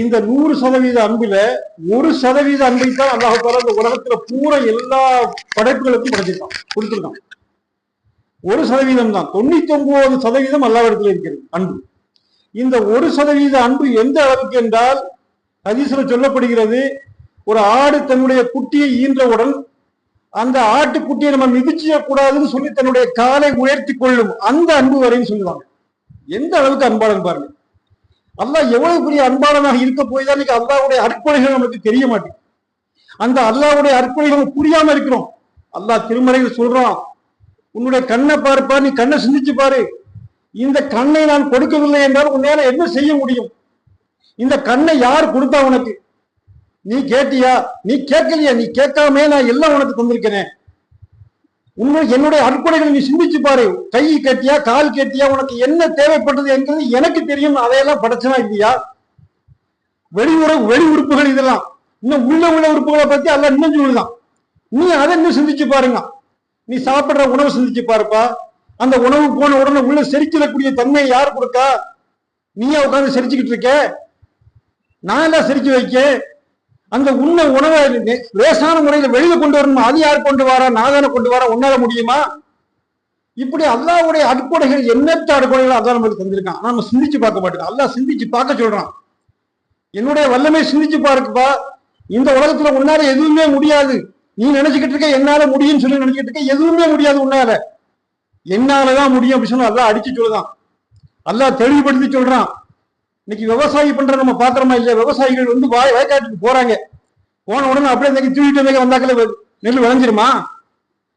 இந்த நூறு சதவீத அன்புல ஒரு சதவீத அன்பை தான் அல்லாஹால இந்த உலகத்துல பூரா எல்லா படைப்புகளுக்கும் படைச்சிருக்கான் கொடுத்துருக்கான். ஒரு சதவீதம் தான். தொண்ணூத்தி ஒன்பது சதவீதம் அல்லாவிடத்துல இருக்கிறது அன்பு. இந்த ஒரு சதவீத அன்பு எந்த அளவுக்கு என்றால் ஹதீஸ்ல சொல்லப்படுகிறது ஒரு ஆடு தன்னுடைய குட்டியை ஈன்றவுடன் அந்த ஆட்டு குட்டியை நம்ம மிதிச்சிட கூடாதுன்னு சொல்லி தன்னுடைய காலை உயர்த்தி கொள்ளும் அந்த அன்பு வரையும் சொல்லுவாங்க. எந்த அளவுக்கு அன்பாளன் பாருங்க. அல்லாஹ் எவ்வளவு பெரிய அன்பாளனாக இருக்க போய் தான் இன்னைக்கு அல்லாவுடைய அற்புடைகள் நமக்கு தெரிய மாட்டேங்குது. அந்த அல்லாவுடைய அற்புடைகள் நம்ம புரியாம இருக்கிறோம். அல்லாஹ் திருமறையில் சொல்றான் உன்னுடைய கண்ணை பார்ப்பா நீ கண்ணை சிந்திச்சு பாரு. இந்த கண்ணை நான் கொடுக்கவில்லை என்றால் உன்னால என்ன செய்ய முடியும்? இந்த கண்ணை யார் கொடுத்தா உனக்கு? நீ கேட்டியா? நீ கேட்கலையா? நீ கேட்காம நான் எல்லாம் உனக்கு தந்திருக்கிறேன். உண்மை என்னுடைய அற்புடைகளை நீ சிந்திச்சு பாரு. கை கட்டியா கால் கட்டியா உனக்கு என்ன தேவைப்பட்டது என்கிறது எனக்கு தெரியும். அதையெல்லாம் படைச்சனா இல்லையா? வெளி வெளி உறுப்புகள் இதெல்லாம். இன்னும் உள்ள உள்ள உறுப்புகளை பத்தி எல்லாம் இன்னும் சொல்லுதான். நீ அதை இன்னும் சிந்திச்சு பாருங்க. நீ சாப்பிடுற உணவு சிந்திச்சு பாருப்பா. அந்த உணவு போன உடனே உள்ள செரிச்சிடக்கூடிய தன்மையை யார் கொடுக்கா? நீயா உட்காந்து செரிச்சுக்கிட்டு இருக்க? நான் எல்லாம் செரிச்சு வைக்க. அந்த உண்மை உணவை லேசான முறையில் வெளியில கொண்டு வரணுமா? அது யார் கொண்டு வரா? நாதான கொண்டு வர? உன்னால முடியுமா? இப்படி அல்லாவுடைய அடிப்படைகள் எண்ணற்ற அடிப்படைகள் அல்லா நமக்கு தந்திருக்கான். ஆனா நம்ம சிந்திச்சு பார்க்க மாட்டோம். அல்லா சிந்திச்சு பார்க்க சொல்றான். என்னுடைய வல்லமை சிந்திச்சு பாருக்குப்பா. இந்த உலகத்துல உன்னால எதுவுமே முடியாது. நீ நினைச்சுக்கிட்டு இருக்க என்னால முடியும்னு சொல்லி நினைச்சுக்கிட்டு இருக்க எதுவுமே முடியாது உன்னால. என்னாலதான் முடியும் அப்படின்னு சொன்னா அல்லா அடிச்சு சொல்லுதான். அல்லா தெளிவுபடுத்தி சொல்றான். இன்னைக்கு விவசாயி பண்ற நம்ம பாக்குறோமா இல்லையா? விவசாயிகள் வந்து வாய் வயக்காட்டுக்கு போறாங்க. போன உடனே அப்படியே இந்த தூக்கிட்டு வந்து வந்தாக்கல நெல் விளைஞ்சிருமா?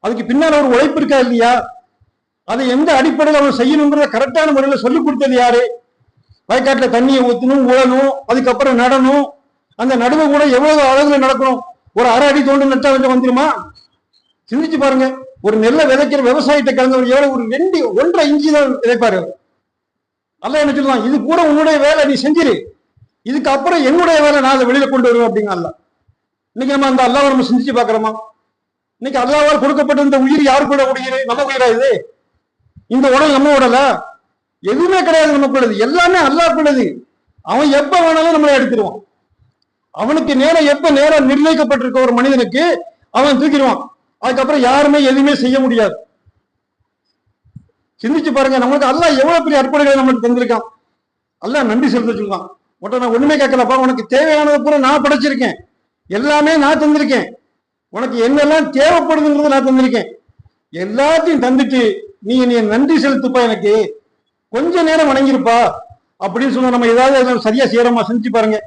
அதுக்கு பின்னால ஒரு உழைப்பு இருக்கா இல்லையா? அதை எந்த அடிப்படையில் அவர் செய்யணுங்கிறத கரெக்டான முறையில் சொல்லி கொடுத்தது யாரு? வயக்காட்டில் தண்ணியை ஊற்றணும் உழணும் அதுக்கப்புறம் நடணும். அந்த நடுவு கூட எவ்வளவு அழகுல நடக்கணும்? ஒரு அரை அடி தோண்டு நட்டா கொஞ்சம் வந்துருமா? சிந்திச்சு பாருங்க. ஒரு நெல்லை விதைக்கிற விவசாயத்தை கலந்தவர் எவ்வளவு ஒரு ரெண்டு ஒன்றரை இஞ்சி தான் விதைப்பாரு அவர். அல்லாஹ் என்ன சொல்லுவான் இது கூட உன்னுடைய வேலை நீ செஞ்சிரு. இதுக்கு அப்புறம் என்னுடைய வேலை நான் அதை வெளியில கொண்டு வருவேன் அப்படிங்க அல்லாஹ். இன்னைக்கு நம்ம அந்த அல்லாவை நம்ம சிந்திச்சு பாக்குறோமா இன்னைக்கு அல்லாவால் கொடுக்கப்பட்ட இந்த உயிர் யாரு கூட உயிர் நம்ம உயிரா இது? இந்த உடல் நம்ம உடல? எதுவுமே கிடையாது நமக்குள்ளது எல்லாமே அல்லாக்குள்ளது அவன் எப்ப வேணாலும் நம்மளை எடுத்துருவான். அவனுக்கு நேரம் எப்ப நேரம் நிர்ணயிக்கப்பட்டிருக்க ஒரு மனிதனுக்கு அவன் தூக்கிடுவான். அதுக்கப்புறம் யாருமே எதுவுமே செய்ய முடியாது. சிந்திச்சு பாருங்க நமக்கு அல்லாஹ் எவ்வளவு பெரிய அற்புதங்களை நம்மளுக்கு தந்திருக்கான்? அல்ல நன்றி செலுத்த சொல்லுவான். உன்ட்ட நான் ஒண்ணுமே கேட்கலப்பா உனக்கு தேவையானதை பூரா நான் படைச்சிருக்கேன். எல்லாமே நான் தந்திருக்கேன். உனக்கு என்னெல்லாம் தேவைப்படுதுங்கிறத நான் தந்திருக்கேன். எல்லாத்தையும் தந்துட்டு நீ என்னைய நன்றி செலுத்துப்பா எனக்கு. கொஞ்ச நேரம் வணங்கிருப்பா. அப்படின்னு சொன்னா நம்ம ஏதாவது சரியா செய்யறோமா? செஞ்சு பாருங்க.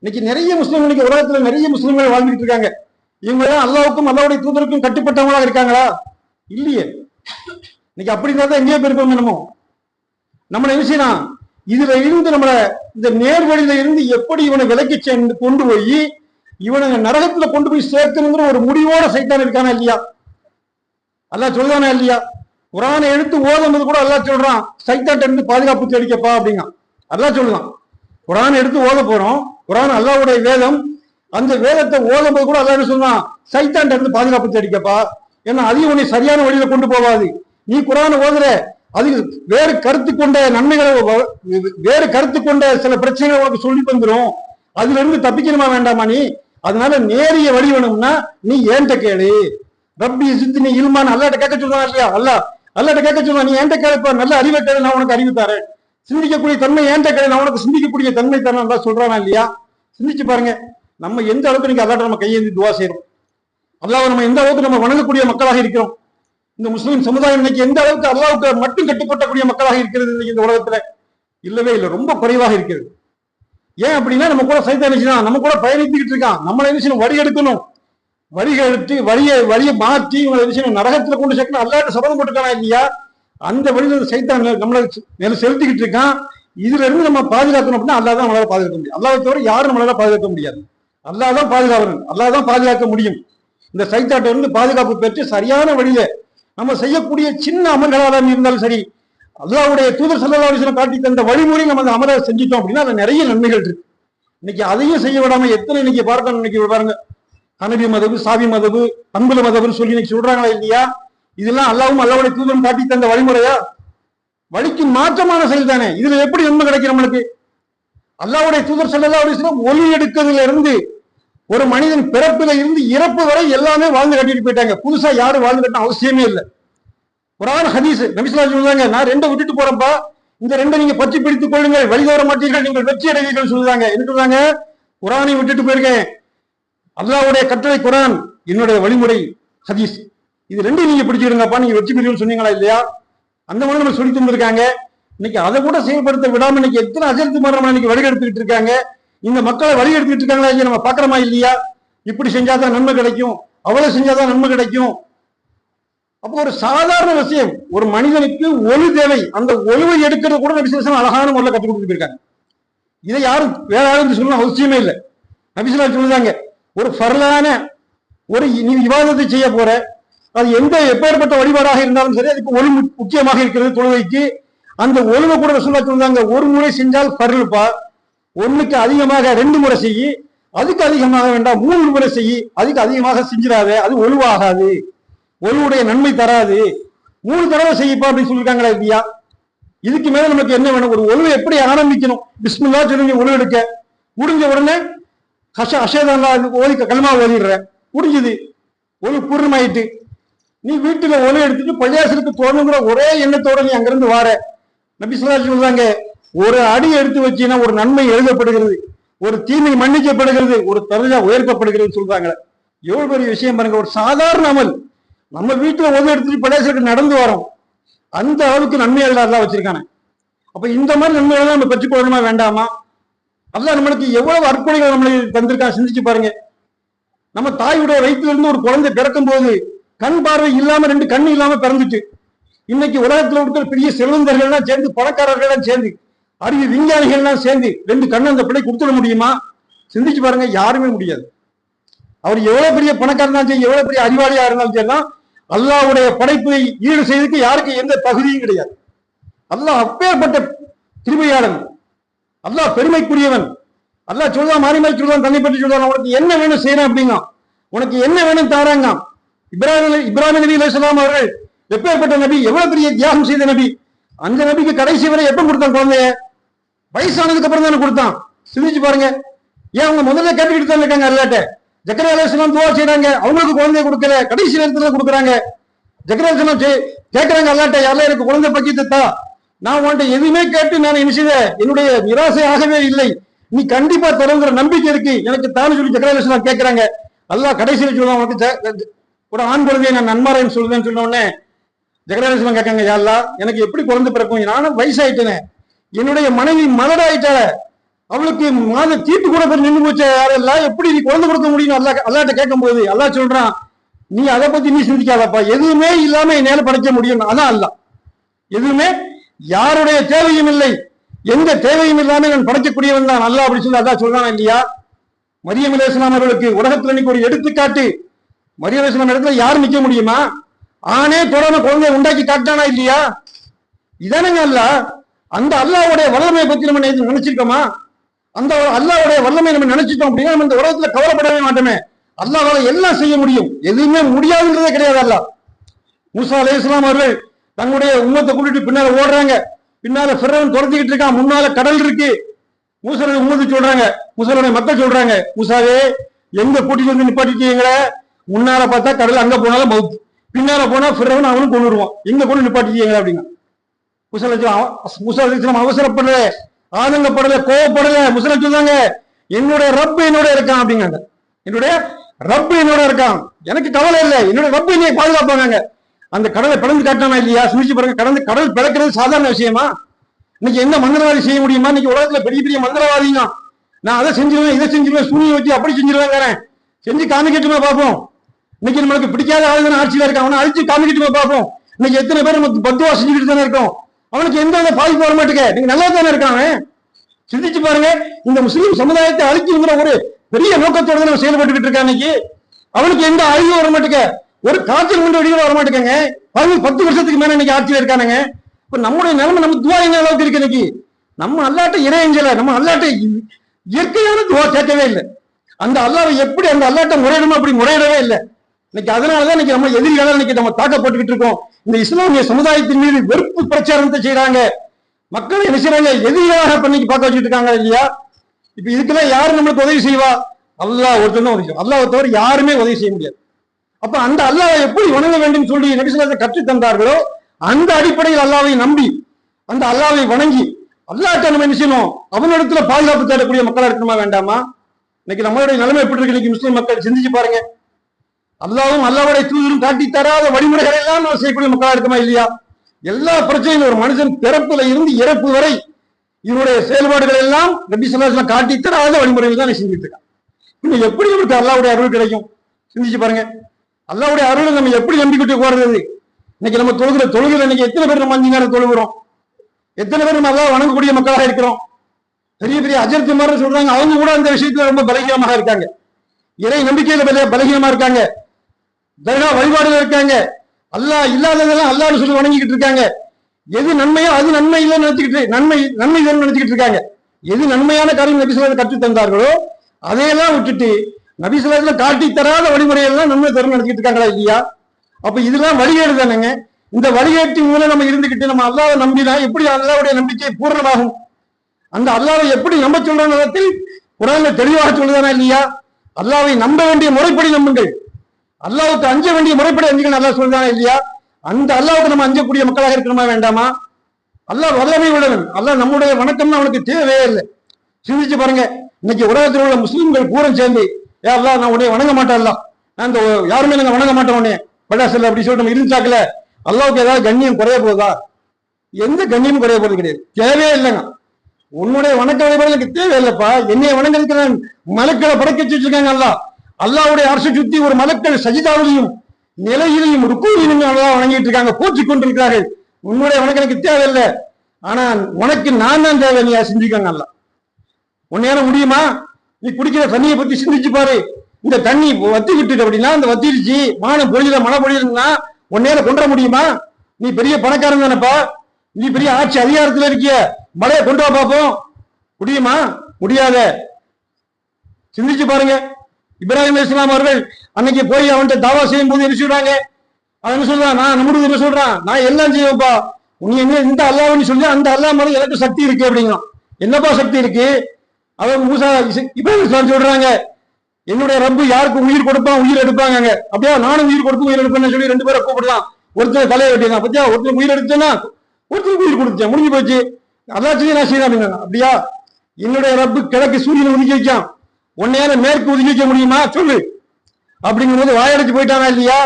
இன்னைக்கு நிறைய முஸ்லீம்கள் இன்னைக்கு உலகத்துல நிறைய முஸ்லீம்கள் வாழ்ந்துட்டு இருக்காங்க. இவங்க எல்லாம் அல்லாவுக்கும் அல்லாவுடைய தூதருக்கும் கட்டுப்பட்டவங்களா இருக்காங்களா? இல்லையே. இன்னைக்கு அப்படி இருந்தா தான் எங்கேயோ போயிருப்போம் என்னமோ? நம்மளை என்ன செய்யலாம் இதுல இருந்து நம்மள இந்த நேர்வழியில இருந்து எப்படி இவனை விலக்கி சென்று கொண்டு போய் இவனை நரகத்துல கொண்டு போய் சேர்க்கணுங்கிற ஒரு முடிவோட சைத்தான் இருக்கானா இல்லையா? அல்லாஹ் சொல்றானா இல்லையா? குரானை எடுத்து ஓதும்போது கூட அல்லாஹ் சொல்றான் சைத்தாட்ட இருந்து பாதுகாப்பு தேடிக்கப்பா அப்படிங்க அல்லா சொல்லலாம் குரான் எடுத்து ஓத போறோம். குரான் அல்லாவுடைய வேதம். அந்த வேதத்தை ஓதும்போது கூட அல்லா என்ன சொல்லலாம் சைத்தான்ட்ட இருந்து பாதுகாப்பு தேடிக்கப்பா. ஏன்னா அதையும் உன்னை சரியான வழியில கொண்டு போகாது. நீ குரானை ஓதுற. அது வேறு கருத்து கொண்ட நன்மைகளை வேறு கருத்து கொண்ட சில பிரச்சனைகளை உனக்கு சொல்லி தந்துரும். அதுல இருந்து தப்பிக்கணுமா வேண்டாமா நீ? அதனால நேரிய வழி வேணும்னா நீ ஏன்ட்ட கேளு. ரப்பி சித்தினி இல்மான் அல்லாட்ட கேட்க சொல்றான் இல்லையா? அல்ல அல்லாட்ட கேட்க சொல்றான். நீ ஏன்ட்ட கேளுப்பா நல்ல அறிவை கேளு நான் உனக்கு அறிவு தரேன். சிந்திக்கக்கூடிய தன்மை ஏன்ட்ட கேளு? நான் உனக்கு சிந்திக்கக்கூடிய தன்மை தரேன் தான் சொல்றானா இல்லையா? சிந்திச்சு பாருங்க. நம்ம எந்த அளவுக்கு நீங்க அல்லாட்ட நம்ம கையேந்தி துவா செய்யறோம் அல்லாவை நம்ம எந்த அளவுக்கு நம்ம வணங்கக்கூடிய மக்களாக இருக்கிறோம்? இந்த முஸ்லீம் சமுதாயம் இன்னைக்கு எந்த அளவுக்கு அல்லாவுக்கு மட்டும் கட்டுப்பட்டக்கூடிய மக்களாக இருக்கிறது இன்னைக்கு இந்த உலகத்துல? இல்லவே இல்லை ரொம்ப குறைவாக இருக்கிறது. ஏன் அப்படின்னா நம்ம கூட சைத்தான் நம்ம கூட பயணித்துக்கிட்டு இருக்கான். நம்மளை என்ன செய்யணும்? வரி எடுக்கணும். வரிகள் எடுத்து வழியை வழியை மாற்றி இவங்களை என்ன செய்யணும்? நரகத்துல கொண்டு சேர்க்கணும். அல்லாட்ட சபதம் போட்டுக்கானா இல்லையா? அந்த வழியில் சைத்தான் நம்மளை மேல செலுத்திக்கிட்டு இருக்கான். இதுல இருந்து நம்ம பாதுகாக்கணும் அப்படின்னா அல்லாஹ் தான் நம்மளால பாதுகாக்க முடியும். அல்லாஹ் தவிர யாரும் நம்மளால பாதுகாக்க முடியாது. அல்லாதான் பாதுகாக்கணும் அல்லாஹ் தான் பாதுகாக்க முடியும். இந்த சைத்தாட்டை இருந்து பாதுகாப்பு பெற்று சரியான வழியில நம்ம செய்யக்கூடிய சின்ன அமல்களாக இருந்தாலும் சரி அல்லாவுடைய தூதர் சல்லா அலிஸ்லாம் காட்டி தந்த வழிமுறை நம்ம அந்த அமலை செஞ்சிட்டோம் அப்படின்னா அது நிறைய நன்மைகள் இருக்கு. இன்னைக்கு அதையும் செய்ய விடாம எத்தனை இன்னைக்கு பார்க்கணும் இன்னைக்கு பாருங்க. ஹனபி மதபு சாவி மதவு அன்புல மதபுன்னு சொல்லி இன்னைக்கு சொல்றாங்களா இல்லையா? இதெல்லாம் அல்லாவும் அல்லாவுடைய தூதரும் காட்டி தந்த வழிமுறையா? வழிக்கு மாற்றமான செயல் தானே. இதுல எப்படி நன்மை கிடைக்கும் நம்மளுக்கு? அல்லாவுடைய தூதர் சல்லா அலிஸ்லாம் ஒலி எடுக்கிறதுல இருந்து ஒரு மனிதன் பிறப்புல இருந்து இறப்பு வரை எல்லாமே வாழ்ந்து கட்டிட்டு போயிட்டாங்க. புதுசா யாரும் வாழ்ந்து கட்டணும் அவசியமே இல்லை. குரான் ஹதீஸ் நபிசுல்லா சொல்லுவாங்க நான் ரெண்டை விட்டுட்டு போறேன்ப்பா. இந்த ரெண்டை நீங்க பற்றி பிடித்துக் கொள்ளுங்கள். வழிதோற மாட்டீர்கள். நீங்கள் வெற்றி அடைவீர்கள் சொல்லுவாங்க என்ன சொல்றாங்க? குரானை விட்டுட்டு போயிருக்கேன். அல்லாவுடைய கட்டளை குரான் என்னுடைய வழிமுறை ஹதீஸ். இது ரெண்டையும் நீங்க பிடிச்சிருங்கப்பா நீங்க வெற்றி பெறுவீங்கன்னு சொன்னீங்களா இல்லையா? அந்த மாதிரி நம்ம சொல்லி தந்திருக்காங்க. இன்னைக்கு அதை கூட செயல்படுத்த விடாம இன்னைக்கு எத்தனை அஜர்த்து மரம் இன்னைக்கு வழிகெடுத்துக்கிட்டு இருக்காங்க. இந்த மக்களை வழி எடுத்துட்டு இருக்காங்களா இல்லையா? நம்ம பாக்குறோமா இல்லையா? இப்படி செஞ்சாதான் நன்மை கிடைக்கும். அவ்வளவு செஞ்சாதான் நன்மை கிடைக்கும். அப்போ ஒரு சாதாரண விஷயம் ஒரு மனிதனுக்கு ஒளி தேவை. அந்த ஒழுவை எடுக்கிறது கூட நபிசுலாம் அழகான முறையில் கற்றுக் கொடுத்துட்டு இருக்காங்க இதை யாரும் வேற யாரும் சொல்லணும் அவசியமே இல்லை. நபிசுலா சொல்லுதாங்க ஒரு ஃபர்லான ஒரு நீ விவாதத்தை செய்ய போற அது எந்த எப்பேற்பட்ட வழிபாடாக இருந்தாலும் சரி அதுக்கு ஒளி முக்கியமாக இருக்கிறது தொழுகைக்கு. அந்த ஒழுவை கூட ரசூல்லா சொல்லுவாங்க ஒரு முறை செஞ்சால் ஃபர்லுப்பா. ஒண்ணுக்கு அதிகமாக ரெண்டு முறை செய்யி அதுக்கு அதிகமாக வேண்டாம் மூணு முறை செய்யி அதுக்கு அதிகமாக செஞ்சிடாத அது ஒழுவாகாது. ஒழுவுடைய நன்மை தராது. மூணு தடவை செய்யப்பா அப்படின்னு சொல்லியிருக்காங்களா இல்லையா இதுக்கு மேல நமக்கு என்ன வேணும்? ஒரு ஒழுவை எப்படி ஆரம்பிக்கணும்? பிஸ்மில்லா சொல்லுங்க ஒழுவு எடுக்க. முடிஞ்ச உடனே ஹஷ அஷேதல்லா ஓதி கல்மா ஓதிடுற முடிஞ்சது. ஒழு பூர்ணமாயிட்டு. நீ வீட்டுல ஒழு எடுத்துட்டு பள்ளியாசலுக்கு தோணுங்கிற ஒரே எண்ணத்தோட நீ அங்கிருந்து வார. நபிசுல்லா சொல்றாங்க ஒரு அடி எடுத்து வச்சீங்கன்னா ஒரு நன்மை எழுதப்படுகிறது. ஒரு தீமை மன்னிக்கப்படுகிறது. ஒரு தருஜா உயர்த்தப்படுகிறது சொல்றாங்க. எவ்வளவு பெரிய விஷயம் பாருங்க. ஒரு சாதாரண அமல். நம்ம வீட்டுல ஒது எடுத்துட்டு பள்ளியாசலுக்கு நடந்து வரோம். அந்த அளவுக்கு நன்மைகள் எல்லாம் வச்சிருக்காங்க. அப்ப இந்த மாதிரி நன்மைகள் நம்ம பெற்றுக்கொள்ளணுமா வேண்டாமா? அதெல்லாம் நம்மளுக்கு எவ்வளவு அர்ப்பணிகள் நம்மளுக்கு தந்திருக்கா? சிந்திச்சு பாருங்க. நம்ம தாயுடைய வயிற்றுல இருந்து ஒரு குழந்தை பிறக்கும் போது கண் பார்வை இல்லாம ரெண்டு கண் இல்லாம பிறந்துச்சு இன்னைக்கு உலகத்துல இருக்கிற பெரிய செல்வந்தர்கள்லாம் சேர்ந்து பணக்காரர்கள்லாம் சேர்ந்து அறிவு விஞ்ஞானிகள்லாம் சேர்ந்து ரெண்டு கண்ணு அந்த பிள்ளை கொடுத்துட முடியுமா? சிந்திச்சு பாருங்க யாருமே முடியாது. அவர் எவ்வளவு பெரிய பணக்காரனா சரி எவ்வளவு பெரிய அறிவாளியா இருந்தாலும் சரிதான் அல்லாவுடைய படைப்பை ஈடு செய்யறதுக்கு யாருக்கு எந்த பகுதியும் கிடையாது. அல்லாஹ் அப்பேற்பட்ட திருமையாளன். அல்லாஹ் பெருமைக்குரியவன். அல்லாஹ் சொல்லுவான் மாறி மாறி சொல்லுவான் தன்னை பற்றி சொல்லுவான் உனக்கு என்ன வேணும் செய்யணும் அப்படிங்க உனக்கு என்ன வேணும் தாராங்க இப்ராஹிம் இப்ராஹிம் நபி அலைஹிஸ்ஸலாம் அவர்கள் எப்பேற்பட்ட நபி எவ்வளவு பெரிய தியாகம் செய்த நபி அந்த நபிக்கு கடைசி வரை எப்ப கொடுத்தான் குழந்தைய? வயசானதுக்கு அப்புறம் தானே கொடுத்தான். சிந்திச்சு பாருங்க. ஏன் அவங்க முதல்ல கேட்டுக்கிட்டு தான் இருக்காங்க அல்லாட்ட ஜக்கரியா அலைஹிஸ்ஸலாம் துவா செய்யறாங்க அவங்களுக்கு குழந்தைய கொடுக்கல. கடைசி நேரத்துல கொடுக்குறாங்க. ஜக்கரியா அலைஹிஸ்ஸலாம் கேட்கறாங்க அல்லாட்ட யாரெல்லாம் எனக்கு குழந்தை பக்கியத்தை தா நான் உன்கிட்ட எதுவுமே கேட்டு நான் என்ன செய்த என்னுடைய நிராசையாகவே இல்லை. நீ கண்டிப்பா தருங்கிற நம்பிக்கை இருக்கு. எனக்கு தானு சொல்லி ஜக்கரியா அலைஹிஸ்ஸலாம் கேட்கறாங்க அல்லாஹ் கடைசியில் சொல்லுவான் உனக்கு ஒரு ஆண் குழந்தையை நான் நன்மாரேன்னு சொல்லுவேன்னு சொன்ன உடனே ஜெகநாதேஸ்வரன் கேட்காங்க யாழ்லா எனக்கு எப்படி குழந்தை பிறக்கும்? நானும் வயசாயிட்டேனே. என்னுடைய மனைவி மலடாயிட்டாள அவளுக்கு மாத தீட்டு கூட போய் நின்று போச்ச. யாரெல்லாம் எப்படி நீ குழந்தை கொடுக்க முடியும் அல்லா அல்லாட்ட கேட்கும் போது அல்லா சொல்றான் நீ அதை பத்தி நீ சிந்திக்காதப்பா. எதுவுமே இல்லாம என்னால படைக்க முடியும். அதான் அல்ல. எதுவுமே யாருடைய தேவையும் இல்லை. எந்த தேவையும் இல்லாம நான் படைக்கக்கூடியவன் தான் நல்லா அப்படின்னு சொல்லி அதான் சொல்றான் இல்லையா? மரியம் அலைஹிஸ்ஸலாம் அவர்களுக்கு உலகத்துல இன்னைக்கு ஒரு எடுத்துக்காட்டு. மரியம் அலைஹிஸ்ஸலாம் இடத்துல யார் நிக்க முடியுமா? ஆனே தொடர்ந்து குழந்தைய உண்டாக்கி காட்டானா இல்லையா? இதானங்க அல்ல. அந்த அல்லாவுடைய வல்லமையை பத்தி நம்ம நினைச்சிருக்கோமா? அந்த அல்லாவுடைய வல்லமை நம்ம நினைச்சிட்டோம் அப்படின்னா நம்ம இந்த உலகத்துல கவலைப்படவே மாட்டோமே. அல்லாவால எல்லாம் செய்ய முடியும். எதுவுமே முடியாதுன்றதே கிடையாது அல்லாஹ். மூசா இஸ்லாம் அவர்கள் தங்களுடைய உம்மத்தை கூட்டிட்டு பின்னால ஓடுறாங்க. பின்னால பிறவன் துரத்திக்கிட்டு இருக்கான். முன்னால கடல் இருக்கு. மூசலுடைய உம்மத்து சொல்றாங்க. மூசலுடைய மக்கள் சொல்றாங்க. மூசாவே எங்க கூட்டிட்டு வந்து நிப்பாட்டிட்டீங்கள முன்னால பார்த்தா கடல் அங்க போனாலும் மவுத். பின்னால போனா பிறவன் அவனும் கொண்டு வருவான் எங்க கொண்டு நிப்பாட்டிட்டீங்க அப்படின்னா. முசலம் அவசரப்படல ஆனந்தப்படல கோவப்படல முசலம் சொன்னாங்க என்னுடைய ரப்பு என்னோட இருக்கான் அப்படிங்காங்க என்னுடைய ரப்பு என்னோட இருக்கான். எனக்கு கவலை இல்லை. என்னோட ரப்பு என்னை பாதுகாப்பாங்க. அந்த கடலை பிளந்து காட்டானா இல்லையா? சிந்திச்சு பாருங்க கடந்து கடல் பிளக்கிறது சாதாரண விஷயமா? இன்னைக்கு என்ன மந்திரவாதி செய்ய முடியுமா? இன்னைக்கு உலகத்துல பெரிய பெரிய மந்திரவாதிங்க. நான் அதை செஞ்சிருவேன் இதை செஞ்சிருவேன் சூனியை வச்சு அப்படி செஞ்சிருவேன் செஞ்சு காமிக்கட்டுமா பார்ப்போம். இன்னைக்கு நம்மளுக்கு பிடிக்காத ஆளுங்க ஆட்சியில இருக்கான் அவனை அழிச்சு காமிக்கட்டுமா பார்ப்போம். இன்னைக்கு எத்தனை பேர் நமக்கு பத்துவா செஞ்சுக்கிட்டு தானே இருக்கோம். அவனுக்கு எந்த வித பாதிப்பு வர மாட்டேங்க நீங்க நல்லா தானே இருக்காங்க. சிந்திச்சு பாருங்க. இந்த முஸ்லீம் சமுதாயத்தை அழிச்சுங்கிற ஒரு பெரிய நோக்கத்தோட நம்ம செயல்பட்டுக்கிட்டு இருக்கான் இன்னைக்கு. அவனுக்கு எந்த அழிவு வர மாட்டேங்க ஒரு காய்ச்சல் கொண்டு வெடிகள் வர மாட்டேங்க பதினஞ்சு பத்து வருஷத்துக்கு மேல இன்னைக்கு ஆட்சியில இருக்கானுங்க. இப்ப நம்முடைய நிலைமை நம்ம துவா என்ன அளவுக்கு இருக்கு இன்னைக்கு. நம்ம அல்லாட்ட இறையஞ்சல நம்ம அல்லாட்ட இயற்கையான துவா கேட்கவே இல்லை. அந்த அல்லாவை எப்படி அந்த அல்லாட்ட முறையிடமோ அப்படி முறையிடவே இல்லை. இன்னைக்கு அதனாலதான் இன்னைக்கு நம்ம எதிரிகளை இன்னைக்கு நம்ம தாக்கப்பட்டுக்கிட்டு இருக்கோம். இந்த இஸ்லாமிய சமுதாயத்தின் மீது வெறுப்பு பிரச்சாரத்தை செய்றாங்க. மக்களை என்ன செய்யறாங்க எதிரிகளாக பண்ணிக்கு பார்க்க வச்சுட்டு இருக்காங்க இல்லையா? இப்ப இதுக்கெல்லாம் யாரு நம்மளுக்கு உதவி செய்வா? அல்லாஹ் ஒருத்தர் தான் உதவி செய்வா. அல்லாஹ் தவிர யாருமே உதவி செய்ய முடியாது. அப்ப அந்த அல்லாஹ் எப்படி வணங்க வேண்டும் சொல்லி நபிசுலாத்தை கற்று தந்தார்களோ அந்த அடிப்படையில் அல்லாவை நம்பி அந்த அல்லாவை வணங்கி அல்லாட்ட நம்ம என்ன செய்யணும்? அவனிடத்துல பாதுகாப்பு தேடக்கூடிய மக்களா இருக்கணுமா வேண்டாமா? இன்னைக்கு நம்மளுடைய நிலைமை எப்படி இருக்கு? இன்னைக்கு முஸ்லீம் மக்கள் சிந்திச்சு பாருங்க. அல்லாவும் அல்லாவுடைய தூதரும் காட்டி தராத வழிமுறைகளை எல்லாம் நம்ம செய்யக்கூடிய மக்களா இருக்குமா இல்லையா? எல்லா பிரச்சனையும் ஒரு மனுஷன் பிறப்புல இருந்து இறப்பு வரை இவருடைய செயல்பாடுகள் எல்லாம் நபி சொல்லாஸ்லாம் காட்டி தராத வழிமுறைகள் தான் செஞ்சுட்டு இருக்கான். இன்னும் எப்படி இவருக்கு அல்லாவுடைய அருள் கிடைக்கும்? சிந்திச்சு பாருங்க. அல்லாவுடைய அருளை நம்ம எப்படி நம்பிக்கிட்டு போறது? இன்னைக்கு நம்ம தொழுகிற தொழுகிற இன்னைக்கு எத்தனை பேர் நம்ம அஞ்சு நேரம் தொழுகிறோம்? எத்தனை பேர் நம்ம அல்லாஹ் வணங்கக்கூடிய மக்களாக இருக்கிறோம்? பெரிய பெரிய அஜர்த்து மாதிரி சொல்றாங்க. அவங்க கூட அந்த விஷயத்துல ரொம்ப பலகீனமாக இருக்காங்க. இறை நம்பிக்கையில பலகீனமா இருக்காங்க. தர்கா வழிபாடுகள் இருக்காங்க. அல்லாஹ் இல்லாததெல்லாம் அல்லாஹ்னு சொல்லி வணங்கிக்கிட்டு இருக்காங்க. எது நன்மையோ அது நன்மை இல்லைன்னு நினைச்சுக்கிட்டு நன்மை நன்மை இல்லைன்னு நினைச்சுக்கிட்டு இருக்காங்க. எது நன்மையான காரியம் நபிசுலாத கற்று தந்தார்களோ அதையெல்லாம் விட்டுட்டு நபிசுலாத்துல காட்டி தராத வழிமுறையெல்லாம் நன்மை தரும் நினைச்சிட்டு இருக்காங்களா இல்லையா? அப்ப இதெல்லாம் வழிகேடு தானேங்க. இந்த வழிகேட்டு மூலம் நம்ம இருந்துகிட்டு நம்ம அல்லாவை நம்பினா எப்படி அல்லாவுடைய நம்பிக்கை பூர்ணமாகும்? அந்த அல்லாவை எப்படி நம்ப சொல்ற நேரத்தில் குரான்ல தெளிவாக சொல்லுதானா இல்லையா? அல்லாவை நம்ப வேண்டிய முறைப்படி நம்புங்கள். அல்லாவுக்கு அஞ்ச வேண்டிய முறைப்படி அஞ்சுங்க நல்லா சொல்றாங்க இல்லையா? அந்த அல்லாவுக்கு நம்ம அஞ்சக்கூடிய மக்களாக இருக்கணுமா வேண்டாமா? அல்லா வல்லமை உள்ளவன். அல்லா நம்முடைய வணக்கம்னு அவனுக்கு தேவையே இல்லை. சிந்திச்சு பாருங்க. இன்னைக்கு உலகத்தில் உள்ள முஸ்லீம்கள் பூரம் சேர்ந்து ஏ அல்லா நான் உடனே வணங்க மாட்டேன் அல்லா நான் இந்த யாருமே நாங்கள் வணங்க மாட்டோம் உன்னை படாசல் அப்படி சொல்லிட்டு நம்ம இருந்தாக்கல அல்லாவுக்கு ஏதாவது கண்ணியம் குறைய போகுதா? எந்த கண்ணியமும் குறைய போறது கிடையாது. தேவையே இல்லைங்க. உன்னுடைய வணக்க வழிபாடு எனக்கு தேவையில்லைப்பா. என்னைய வணங்க நான் மலக்களை படைக்க வச்சிருக்காங்க அல்லா அல்லாவுடைய அரசு சுத்தி ஒரு மலக்கள் சஜிதாவிலையும் நிலையிலையும் ருக்குவிலையும் அல்லா வணங்கிட்டு இருக்காங்க பூச்சி கொண்டிருக்கிறார்கள். உன்னுடைய வணக்கம் எனக்கு தேவையில்லை. ஆனா உனக்கு நான் தான் தேவை நீ சிந்திக்காங்க அல்ல உன்னையான முடியுமா? நீ குடிக்கிற தண்ணியை பத்தி சிந்திச்சு பாரு. இந்த தண்ணி வத்தி விட்டுட்டு அப்படின்னா அந்த வத்திடுச்சு வானம் பொழியில மழை பொழியலன்னா உன்னையால கொண்டுற முடியுமா? நீ பெரிய பணக்காரன் தானப்பா. நீ பெரிய ஆட்சி அதிகாரத்துல இருக்கிய. மழையை கொண்டு வா பார்ப்போம் முடியுமா? முடியாத. சிந்திச்சு பாருங்க. இப்ராஹிம் இஸ்லாம் அவர்கள் அன்னைக்கு போய் அவன்கிட்ட தாவா செய்யும் போது என்ன சொல்றாங்க? அவன் என்ன சொல்றான்? நான் நம்மளுக்கு என்ன சொல்றான்? நான் எல்லாம் செய்வேன்ப்பா. நீ என்ன இந்த அல்லாவுன்னு சொல்லி அந்த அல்லாஹ் மேல எனக்கு சக்தி இருக்கு அப்படிங்கிறான். என்னப்பா சக்தி இருக்கு? அவன் மூசா இப்ராஹிம் இஸ்லாம் சொல்றாங்க என்னுடைய ரப்பு யாருக்கு உயிர் கொடுப்பான்? உயிர் எடுப்பாங்க அப்படியா? நானும் உயிர் கொடுத்து உயிர் எடுப்பேன்னு சொல்லி ரெண்டு பேரை கூப்பிடலாம். ஒருத்தர் தலையை வெட்டினா பத்தியா? ஒருத்தர் உயிர் எடுத்தேன்னா ஒருத்தர் உயிர் கொடுத்தேன் முடிஞ்சு போச்சு. அதான் செய்ய நான் செய்யறேன் அப்படின்னாங்க அப்படியா? என்னுடைய ரப்பு கிழக்கு சூரியனை ஒதுக்கி வைக்கான். உன்னையால மேற்கு ஒதுக்கி வைக்க முடியுமா? சொல்லு. அப்படிங்கும்போது வாயடைச்சு போயிட்டானா இல்லையா?